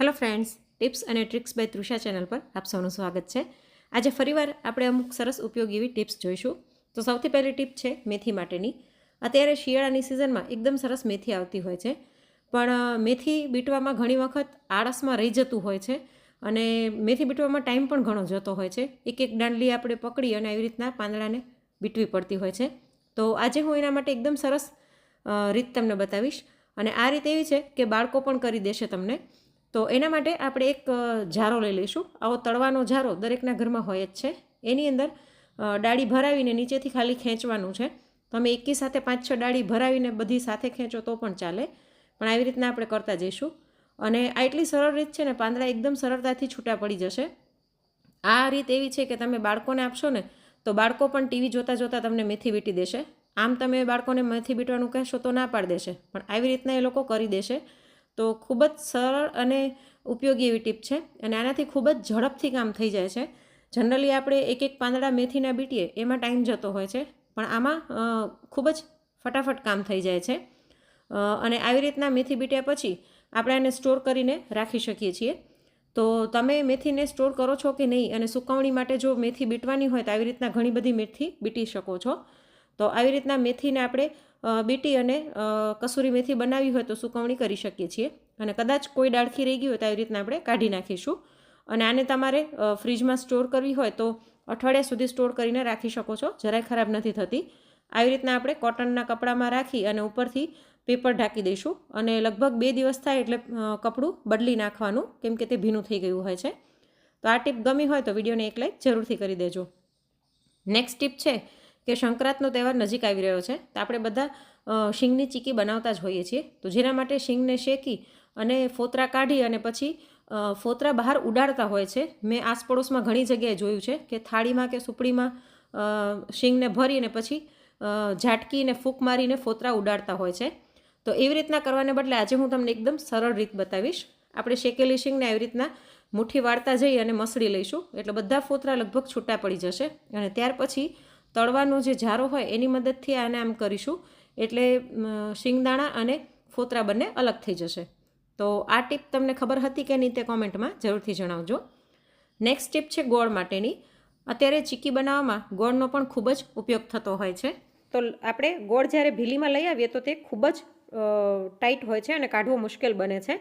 Hello friends, tips અને tricks by Trusha channel પર આપ સૌનું સ્વાગત છે. આજે ફરીવાર આપણે અમુક સરસ ઉપયોગી એવી ટિપ્સ જોઈશું. તો સૌથી પહેલી ટીપ છે મેથી માટેની. અત્યારે શિયાળાની સિઝનમાં એકદમ સરસ મેથી આવતી હોય છે. પણ મેથી બીટવામાં ઘણી વખત આળસમાં રહી જતું હોય છે અને મેથી બીટવામાં ટાઈમ પણ ઘણો જતો હોય છે. એક એક દાંડલી આપણે પકડી અને આવી રીતના પાંદડાને બીટવી પડતી હોય છે. તો આજે હું એના માટે એકદમ સરસ રીત તમને બતાવીશ. અને આ રીત એવી છે કે બાળકો પણ કરી દેશે તમને. તો એના માટે આપણે એક જારો લઈ લઈશું. આવો તળવાનો જારો દરેકના ઘરમાં હોય જ છે. એની અંદર ડાળી ભરાવીને નીચેથી ખાલી ખેંચવાનું છે. તમે એકી સાથે પાંચ, છ ડાળી ભરાવીને બધી સાથે ખેંચો તો પણ ચાલે. પણ આવી રીતના આપણે કરતા જઈશું. અને આ એટલી સરળ રીત છે ને, પાંદડા એકદમ સરળતાથી છૂટા પડી જશે. આ રીત એવી છે કે તમે બાળકોને આપશો ને, તો બાળકો પણ ટીવી જોતાં જોતાં તમને મેથી વીંટી દેશે. આમ તમે બાળકોને મેથી બીટવાનું કહેશો તો ના પાડી દેશે. પણ આવી રીતના એ લોકો કરી દેશે. તો ખૂબ જ સરળ અને ઉપયોગી એવી ટીપ છે. અને આનાથી ખૂબ જ ઝડપથી કામ થઈ જાય છે. જનરલી આપણે એક એક પાંદડા મેથીના બીટીએ એમાં ટાઈમ જતો હોય છે. પણ આમાં ખૂબ જ ફટાફટ કામ થઈ જાય છે. અને આવી રીતના મેથી બીટ્યા પછી આપણે એને સ્ટોર કરીને રાખી શકીએ છીએ. તો તમે મેથીને સ્ટોર કરો છો કે નહીં? અને સુકવણી માટે જો મેથી બીટવાની હોય તો આવી રીતના ઘણી બધી મેથી બીટી શકો છો. તો આવી રીતના મેથીને આપણે બીટી અને કસૂરી મેથી બનાવી હોય તો સુકવણી કરી શકીએ છીએ. અને કદાચ કોઈ ડાળખી રહી ગઈ હોય તો આવી રીતના આપણે કાઢી નાખીશું. અને આને તમારે ફ્રીજમાં સ્ટોર કરવી હોય તો અઠવાડિયા સુધી સ્ટોર કરીને રાખી શકો છો. જરાય ખરાબ નથી થતી. આવી રીતના આપણે કોટનના કપડામાં રાખી અને ઉપરથી પેપર ઢાંકી દઈશું. અને લગભગ બે દિવસ થાય એટલે કપડું બદલી નાખવાનું, કેમ કે તે ભીનું થઈ ગયું હોય છે. તો આ ટીપ ગમી હોય તો વિડીયોને એક લાઈક જરૂરથી કરી દેજો. નેક્સ્ટ ટીપ છે કે સંક્રાંતનો તહેવાર નજીક આવી રહ્યો છે, તો આપણે બધા શિંગની ચીકી બનાવતા જ હોઈએ છીએ. તો જેના માટે શીંગને શેકી અને ફોતરા કાઢી અને પછી ફોતરા બહાર ઉડાડતા હોય છે. મેં આસપડોશમાં ઘણી જગ્યાએ જોયું છે કે થાળીમાં કે સુપડીમાં શીંગને ભરીને પછી ઝાટકીને ફૂંક મારીને ફોતરા ઉડાડતા હોય છે. તો એવી રીતના કરવાને બદલે આજે હું તમને એકદમ સરળ રીત બતાવીશ. આપણે શેકેલી શીંગને આવી રીતના મુઠ્ઠી વાળતા જઈ અને મસળી લઈશું. એટલે બધા ફોતરા લગભગ છૂટા પડી જશે અને ત્યાર પછી તળવાનો જે જારો હોય એની મદદથી આને આમ કરીશું. એટલે શિંગદાણા અને ફોતરા બંને અલગ થઈ જશે. તો આ ટીપ તમને ખબર હતી કે નહીં તે કોમેન્ટમાં જરૂરથી જણાવજો. નેક્સ્ટ ટીપ છે ગોળ માટેની. અત્યારે ચીકી બનાવવામાં ગોળનો પણ ખૂબ જ ઉપયોગ થતો હોય છે. તો આપણે ગોળ જ્યારે ભીલીમાં લઈ આવીએ તો તે ખૂબ જ ટાઈટ હોય છે અને કાઢવો મુશ્કેલ બને છે.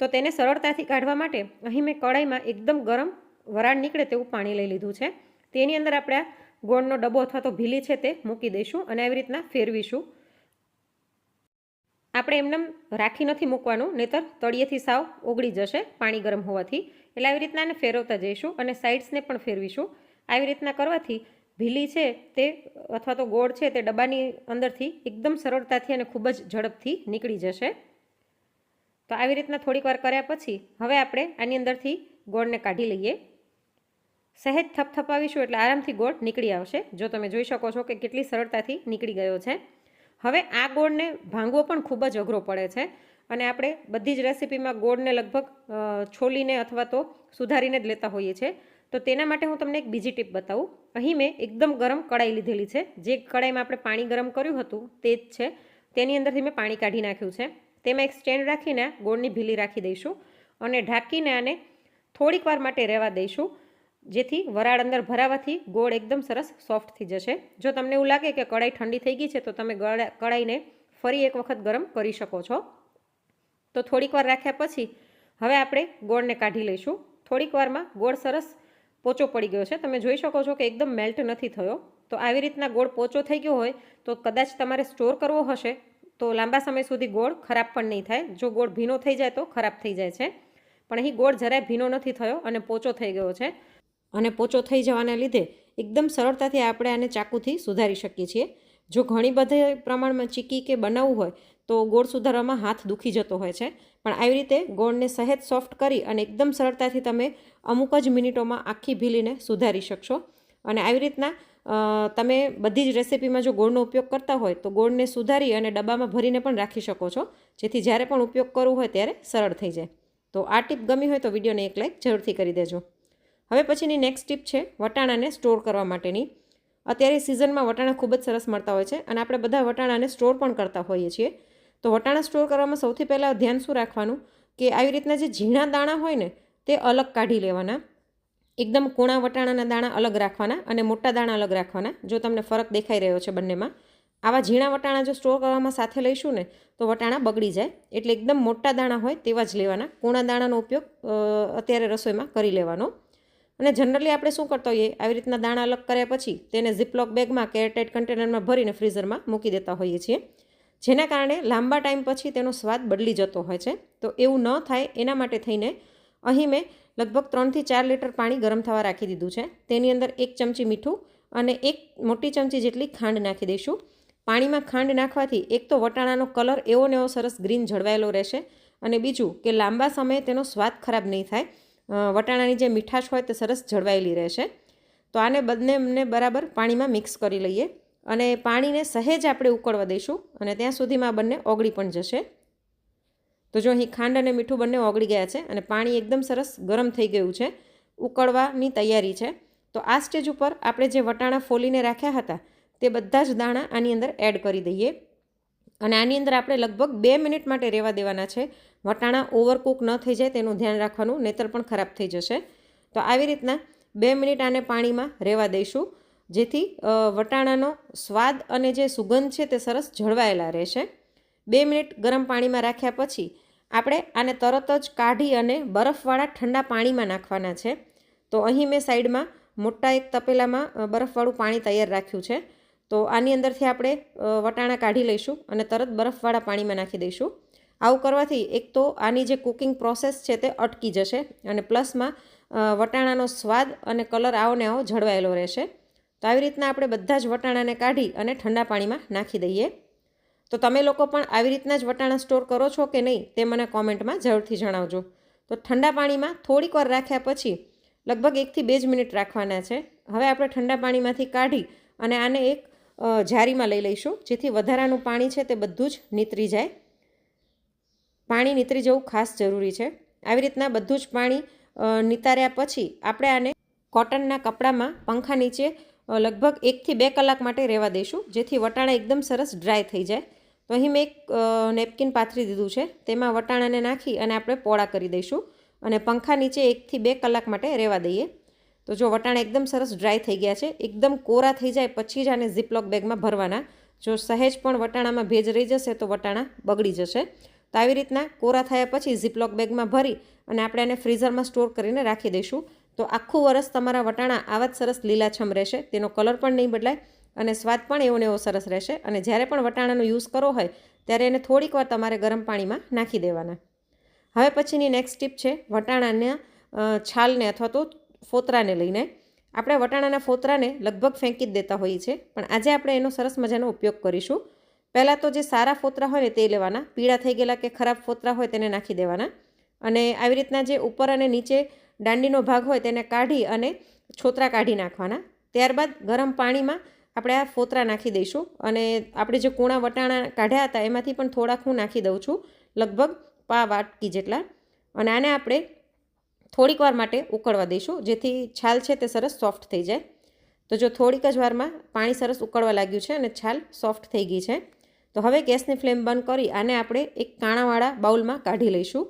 તો તેને સરળતાથી કાઢવા માટે અહીં મેં કડાઈમાં એકદમ ગરમ વરાળ નીકળે તેવું પાણી લઈ લીધું છે. તેની અંદર આપણે ગોળનો ડબ્બો અથવા તો ભીલી છે તે મૂકી દઈશું અને આવી રીતના ફેરવીશું. આપણે એમનેમ રાખી નથી મૂકવાનું, નહીતર તળિયેથી સાવ ઓગળી જશે પાણી ગરમ હોવાથી. એટલે આવી રીતના એને ફેરવતા જઈશું અને સાઇડ્સને પણ ફેરવીશું. આવી રીતના કરવાથી ભીલી છે તે અથવા તો ગોળ છે તે ડબ્બાની અંદરથી એકદમ સરળતાથી અને ખૂબ જ ઝડપથી નીકળી જશે. તો આવી રીતના થોડીક વાર કર્યા પછી હવે આપણે આની અંદરથી ગોળને કાઢી લઈએ. સહેજ થપથપાવીશું એટલે આરામથી ગોળ નીકળી આવશે. જો તમે જોઈ શકો છો કે કેટલી સરળતાથી નીકળી ગયો છે. હવે આ ગોળને ભાંગવો પણ ખૂબ જ અઘરો પડે છે અને આપણે બધી જ રેસીપીમાં ગોળને લગભગ છોલીને અથવા તો સુધારીને જ લેતા હોઈએ છીએ. તો તેના માટે હું તમને એક બીજી ટીપ બતાવું. અહીં મેં એકદમ ગરમ કડાઈ લીધેલી છે. જે કડાઈમાં આપણે પાણી ગરમ કર્યું હતું તે જ છે. તેની અંદરથી મેં પાણી કાઢી નાખ્યું છે. તેમાં એક સ્ટેન્ડ રાખીને ગોળની ભીલી રાખી દઈશું અને ઢાંકીને આને થોડીક વાર માટે રહેવા દઈશું. જેથી વરાળ અંદર ભરાવાથી ગોળ એકદમ સરસ સોફ્ટ થઈ જશે. જો તમને એવું લાગે કે કડાઈ ઠંડી થઈ ગઈ છે, તો તમે કડાઈને ફરી એક વખત ગરમ કરી શકો છો. તો થોડીક વાર રાખ્યા પછી હવે આપણે ગોળને કાઢી લઈશું. થોડીક વારમાં ગોળ સરસ પોચો પડી ગયો છે. તમે જોઈ શકો છો કે એકદમ મેલ્ટ નથી થયો. તો આવી રીતના ગોળ પોચો થઈ ગયો હોય, તો કદાચ તમારે સ્ટોર કરવો હશે, તો લાંબા સમય સુધી ગોળ ખરાબ પણ નહીં થાય. જો ગોળ ભીનો થઈ જાય તો ખરાબ થઈ જાય છે. પણ અહીં ગોળ જરાય ભીનો નથી થયો અને પોચો થઈ ગયો છે. અને પોચો થઈ જવાના લીધે એકદમ સરળતાથી આપણે આને ચાકુથી સુધારી શકીએ છીએ. જો ઘણી બધી પ્રમાણમાં ચીકી કે બનાવવું હોય, તો ગોળ સુધારવામાં હાથ દુખી જતો હોય છે. પણ આવી રીતે ગોળને સહેજ સોફ્ટ કરી અને એકદમ સરળતાથી તમે અમુક જ મિનિટોમાં આખી ભીલીને સુધારી શકશો. અને આવી રીતના તમે બધી જ રેસિપીમાં જો ગોળનો ઉપયોગ કરતા હોય, તો ગોળને સુધારી અને ડબ્બામાં ભરીને પણ રાખી શકો છો. જેથી જ્યારે પણ ઉપયોગ કરવો હોય ત્યારે સરળ થઈ જાય. તો આ ટીપ ગમી હોય તો વિડીયોને એક લાઈક જરૂરથી કરી દેજો. હવે પછીની નેક્સ્ટ ટીપ છે, વટાણાને સ્ટોર કરવા માટેની. અત્યારે સિઝનમાં વટાણા ખૂબ જ સરસ મળતા હોય છે અને આપણે બધા વટાણાને સ્ટોર પણ કરતા હોઈએ છીએ. તો વટાણા સ્ટોર કરવામાં સૌથી પહેલાં ધ્યાન શું રાખવાનું? કે આવી રીતના જે ઝીણા દાણા હોય ને, તે અલગ કાઢી લેવાના. એકદમ કૂણા વટાણાના દાણા અલગ રાખવાના અને મોટા દાણા અલગ રાખવાના, જો તમને ફરક દેખાઈ રહ્યો છે બંનેમાં. આવા ઝીણા વટાણા જો સ્ટોર કરવામાં સાથે લઈશું ને, તો વટાણા બગડી જાય. એટલે એકદમ મોટા દાણા હોય તેવા જ લેવાના. કૂણા દાણાનો ઉપયોગ અત્યારે રસોઈમાં કરી લેવાનો. અને જનરલી આપણે શું કરતા હોઈએ? આવી રીતના દાણા અલગ કર્યા પછી તેને ઝીપલોક બેગમાં કે એરટાઇટ કન્ટેનરમાં ભરીને ફ્રીઝરમાં મૂકી દેતા હોઈએ છીએ. જેના કારણે લાંબા ટાઈમ પછી તેનો સ્વાદ બદલી જતો હોય છે. તો એવું ન થાય, એના માટે થઈને અહીં મેં લગભગ ત્રણથી ચાર લીટર પાણી ગરમ થવા રાખી દીધું છે. તેની અંદર એક ચમચી મીઠું અને એક મોટી ચમચી જેટલી ખાંડ નાખી દઈશું. પાણીમાં ખાંડ નાખવાથી એક તો વટાણાનો કલર એવો ને એવો સરસ ગ્રીન જળવાયેલો રહેશે અને બીજું કે લાંબા સમયે તેનો સ્વાદ ખરાબ નહીં થાય. વટાણાની જે મીઠાશ હોય તે સરસ જળવાયેલી રહેશે. તો આને બંનેને બરાબર પાણીમાં મિક્સ કરી લઈએ અને પાણીને સહેજ આપણે ઉકળવા દઈશું અને ત્યાં સુધીમાં બંને ઓગળી પણ જશે. તો જો અહીં ખાંડ અને મીઠું બંને ઓગળી ગયા છે અને પાણી એકદમ સરસ ગરમ થઈ ગયું છે, ઉકળવાની તૈયારી છે, તો આ સ્ટેજ ઉપર આપણે જે વટાણા ફોલીને રાખ્યા હતા તે બધા જ દાણા આની અંદર એડ કરી દઈએ. અને આની અંદર આપણે લગભગ બે મિનિટ માટે રહેવા દેવાના છે. વટાણા ઓવરકુક ન થઈ જાય તેનું ધ્યાન રાખવાનું નેતર પણ ખરાબ થઈ જશે. તો આવી રીતના બે મિનિટ આને પાણીમાં રહેવા દઈશું, જેથી વટાણાનો સ્વાદ અને જે સુગંધ છે તે સરસ જળવાયેલા રહેશે. બે મિનિટ ગરમ પાણીમાં રાખ્યા પછી આપણે આને તરત જ કાઢી અને બરફવાળા ઠંડા પાણીમાં નાખવાના છે. તો અહીં મેં સાઈડમાં મોટા એક તપેલામાં બરફવાળું પાણી તૈયાર રાખ્યું છે. તો આની અંદરથી આપણે વટાણા કાઢી લઈશું અને તરત બરફવાળા પાણીમાં નાખી દઈશું. આવું કરવાથી એક તો આની જે કુકિંગ પ્રોસેસ છે તે અટકી જશે અને પ્લસમાં વટાણાનો સ્વાદ અને કલર આવો ને આવો જળવાયેલો રહેશે. તો આવી રીતના આપણે બધા જ વટાણાને કાઢી અને ઠંડા પાણીમાં નાખી દઈએ. તો તમે લોકો પણ આવી રીતના જ વટાણા સ્ટોર કરો છો કે નહીં તે મને કોમેન્ટમાં જરૂરથી જણાવજો. તો ઠંડા પાણીમાં થોડીક વાર રાખ્યા પછી, લગભગ એકથી બે જ મિનિટ રાખવાના છે. હવે આપણે ઠંડા પાણીમાંથી કાઢી અને આને એક જારીમાં લઈ લઈશું. જેથી વધારાનું પાણી છે તે બધું જ નીતરી જાય. પાણી નીતરી જવું ખાસ જરૂરી છે. આવી રીતના બધું જ પાણી નીતાર્યા પછી આપણે આને કોટનના કપડામાં પંખા નીચે લગભગ એકથી બે કલાક માટે રહેવા દઈશું. જેથી વટાણા એકદમ સરસ ડ્રાય થઈ જાય. તો અહીં મેં એક નેપકિન પાથરી દીધું છે. તેમાં વટાણાને નાખી અને આપણે પોળા કરી દઈશું. અને પંખા નીચે એકથી બે કલાક માટે રહેવા દઈએ. તો જો વટાણા એકદમ સરસ ડ્રાય થઈ ગયા છે, એકદમ કોરા થઈ જાય પછી જ આને ઝીપલોક બેગમાં ભરવાના. જો સહેજ પણ વટાણામાં ભેજ રહી જશે તો વટાણા બગડી જશે. તો આવી રીતના કોરા થયા પછી ઝીપલોક બેગમાં ભરી અને આપણે આને ફ્રીઝરમાં સ્ટોર કરીને રાખી દઈશું. તો આખું વરસ તમારા વટાણા આવા જ સરસ લીલાછમ રહેશે, તેનો કલર પણ નહીં બદલાય અને સ્વાદ પણ એવો ને એવો સરસ રહેશે. અને જ્યારે પણ વટાણાનો યુઝ કરવો હોય, ત્યારે એને થોડીક વાર તમારે ગરમ પાણીમાં નાખી દેવાના. હવે પછીની નેક્સ્ટ ટીપ છે, વટાણાના છાલને અથવા તો ફોતરાને લઈને આપણે વટાણાના ફોતરાને લગભગ ફેંકી જ દેતા હોઈએ છીએ. પણ આજે આપણે એનો સરસ મજાનો ઉપયોગ કરીશું. પહેલાં તો જે સારા ફોતરા હોય ને તે લેવાના. પીળા થઈ ગયેલા કે ખરાબ ફોતરા હોય તેને નાખી દેવાના. અને આવી રીતના જે ઉપર અને નીચે દાંડીનો ભાગ હોય તેને કાઢી અને છોતરા કાઢી નાખવાના. ત્યારબાદ ગરમ પાણીમાં આપણે આ ફોતરા નાખી દઈશું. અને આપણે જે કૂણા વટાણા કાઢ્યા હતા એમાંથી પણ થોડાક હું નાખી દઉં છું. લગભગ પા વાટકી જેટલા. અને આને આપણે થોડીક વાર માટે ઉકળવા દઈશું. જેથી છાલ છે તે સરસ સોફ્ટ થઈ જાય. તો જો થોડીક જ વારમાં પાણી સરસ ઉકળવા લાગ્યું છે અને છાલ સોફ્ટ થઈ ગઈ છે. તો હવે ગેસની ફ્લેમ બંધ કરી આને આપણે એક કાણાવાળા બાઉલમાં કાઢી લઈશું.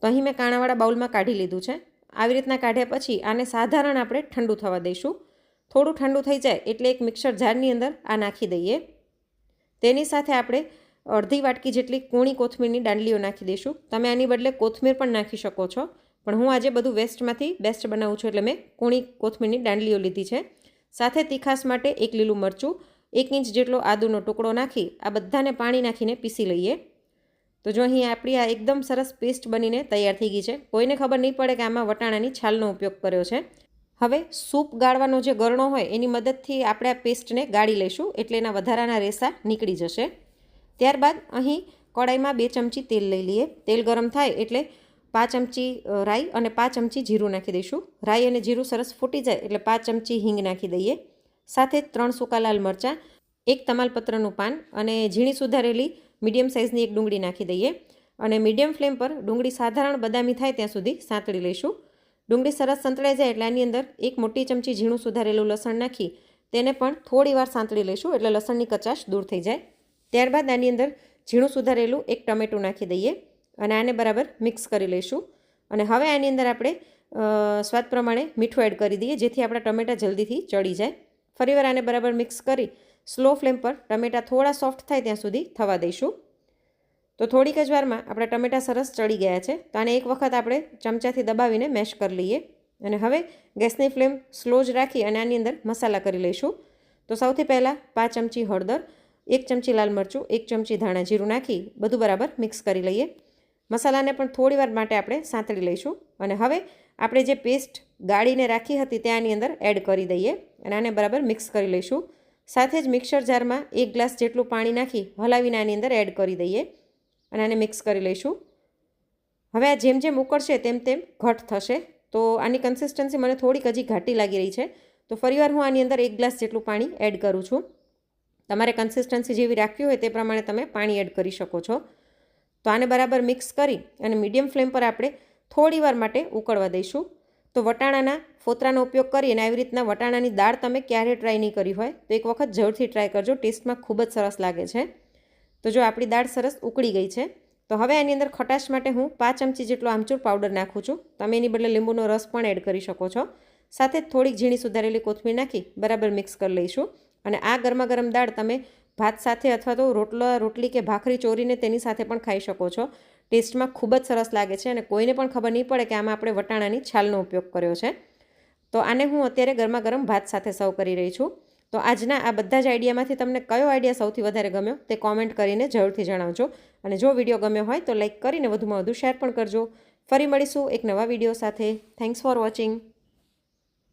તો અહીં મેં કાણાવાળા બાઉલમાં કાઢી લીધું છે. આવી રીતના કાઢ્યા પછી આને સાધારણ આપણે ઠંડુ થવા દઈશું. થોડું ઠંડુ થઈ જાય એટલે એક મિક્સર જારની અંદર આ નાખી દઈએ. તેની સાથે આપણે અડધી વાટકી જેટલી કૂણી કોથમીરની દાંડલીઓ નાખી દઈશું. તમે આની બદલે કોથમીર પણ નાખી શકો છો. પણ હું આજે બધું વેસ્ટમાંથી બેસ્ટ બનાવું છું એટલે મેં કૂણી કોથમીરની દાંડલીઓ લીધી છે. સાથે તીખાસ માટે એક લીલું મરચું, એક ઇંચ જેટલો આદુનો ટુકડો નાખી આ બધાને પાણી નાખીને પીસી લઈએ. તો જો અહીં આપણી આ એકદમ સરસ પેસ્ટ બનીને તૈયાર થઈ ગઈ છે. કોઈને ખબર નહીં પડે કે આમાં વટાણાની છાલનો ઉપયોગ કર્યો છે. હવે સૂપ ગાળવાનો જે ગરણો હોય એની મદદથી આપણે આ પેસ્ટને ગાળી લઈશું એટલે એના વધારાના રેસા નીકળી જશે. ત્યારબાદ અહીં કડાઈમાં બે ચમચી તેલ લઈ લઈએ. તેલ ગરમ થાય એટલે પાંચ ચમચી રાઈ અને પાંચ ચમચી જીરું નાખી દઈશું. રાઈ અને જીરું સરસ ફૂટી જાય એટલે પાંચ ચમચી હિંગ નાખી દઈએ. સાથે ત્રણ સૂકા લાલ મરચાં, એક તમાલપત્રનું પાન અને ઝીણી સુધારેલી મીડિયમ સાઇઝની એક ડુંગળી નાખી દઈએ. અને મીડિયમ ફ્લેમ પર ડુંગળી સાધારણ બદામી થાય ત્યાં સુધી સાંતળી લઈશું. ડુંગળી સરસ સંતળાઈ જાય એટલે આની અંદર એક મોટી ચમચી ઝીણું સુધારેલું લસણ નાખી તેને પણ થોડી વાર સાંતળી લઈશું એટલે લસણની કચાશ દૂર થઈ જાય. ત્યારબાદ આની અંદર ઝીણું સુધારેલું એક ટમેટું નાખી દઈએ. અને આને બરાબર મિક્સ કરી લઈશું. અને હવે આની અંદર આપણે સ્વાદ પ્રમાણે મીઠું એડ કરી દઈએ, જેથી આપણા ટમેટાં જલ્દીથી ચડી જાય. ફરીવાર આને બરાબર મિક્સ કરી સ્લો ફ્લેમ પર ટમેટાં થોડા સોફ્ટ થાય ત્યાં સુધી થવા દઈશું. તો થોડીક જ વારમાં આપણા ટમેટાં સરસ ચડી ગયા છે, તો આને એક વખત આપણે ચમચાથી દબાવીને મેશ કરી લઈએ. અને હવે ગેસની ફ્લેમ સ્લો જ રાખી અને આની અંદર મસાલા કરી લઈશું. તો સૌથી પહેલાં પાંચ ચમચી હળદર, એક ચમચી લાલ મરચું, એક ચમચી ધાણા જીરું નાખી બધું બરાબર મિક્સ કરી લઈએ. મસાલાને પણ થોડીવાર માટે આપણે સાંતળી લઈશું અને હવે આપણે જે પેસ્ટ ગાળીને રાખી હતી તે આની અંદર એડ કરી દઈએ અને આને બરાબર મિક્સ કરી લઈશું. સાથે જ મિક્સર જારમાં એક ગ્લાસ જેટલું પાણી નાખી હલાવીને આની અંદર એડ કરી દઈએ અને આને મિક્સ કરી લઈશું. હવે આ જેમ જેમ ઉકળશે તેમ તેમ ઘટ થશે. તો આની કન્સિસ્ટન્સી મને થોડીક હજી ઘાટી લાગી રહી છે. તો ફરીવાર હું આની અંદર એક ગ્લાસ જેટલું પાણી એડ કરું છું. તમારે કન્સિસ્ટન્સી જેવી રાખવી હોય તે પ્રમાણે તમે પાણી એડ કરી શકો છો. તો આને બરાબર મિક્સ કરી અને મીડિયમ ફ્લેમ પર આપણે થોડી વાર માટે ઉકળવા દઈશું. તો વટાણાના ફોતરાનો ઉપયોગ કરી અને આવી રીતના વટાણાની દાળ તમે ક્યારેય ટ્રાય નહીં કરી હોય, તો એક વખત જરૂરથી ટ્રાય કરજો. ટેસ્ટમાં ખૂબ જ સરસ લાગે છે. તો જો આપણી દાળ સરસ ઉકળી ગઈ છે, તો હવે આની અંદર ખટાશ માટે હું પાંચ ચમચી જેટલો આમચૂર પાવડર નાખું છું. તમે એની બદલે લીંબુનો રસ પણ એડ કરી શકો છો. સાથે થોડીક ઝીણી સુધારેલી કોથમીર નાખી બરાબર મિક્સ કરી લઈશું. અને આ ગરમા ગરમ દાળ તમે ભાત સાથે અથવા તો રોટલા, રોટલી કે ભાખરી ચોરીને તેની સાથે પણ ખાઈ શકો છો. ટેસ્ટમાં ખૂબ જ સરસ લાગે છે અને કોઈને પણ ખબર નહીં પડે કે આમાં આપણે વટાણાની છાલનો ઉપયોગ કર્યો છે. તો આને હું અત્યારે ગરમા ગરમ ભાત સાથે સર્વ કરી રહી છું. તો આજના આ બધા જ આઈડિયામાંથી તમને કયો આઈડિયા સૌથી વધારે ગમ્યો તે કોમેન્ટ કરીને જરૂરથી જણાવજો. અને જો વીડિયો ગમ્યો હોય તો લાઇક કરીને વધુમાં વધુ શેર પણ કરજો. ફરી મળીશું એક નવા વીડિયો સાથે. Thanks for watching.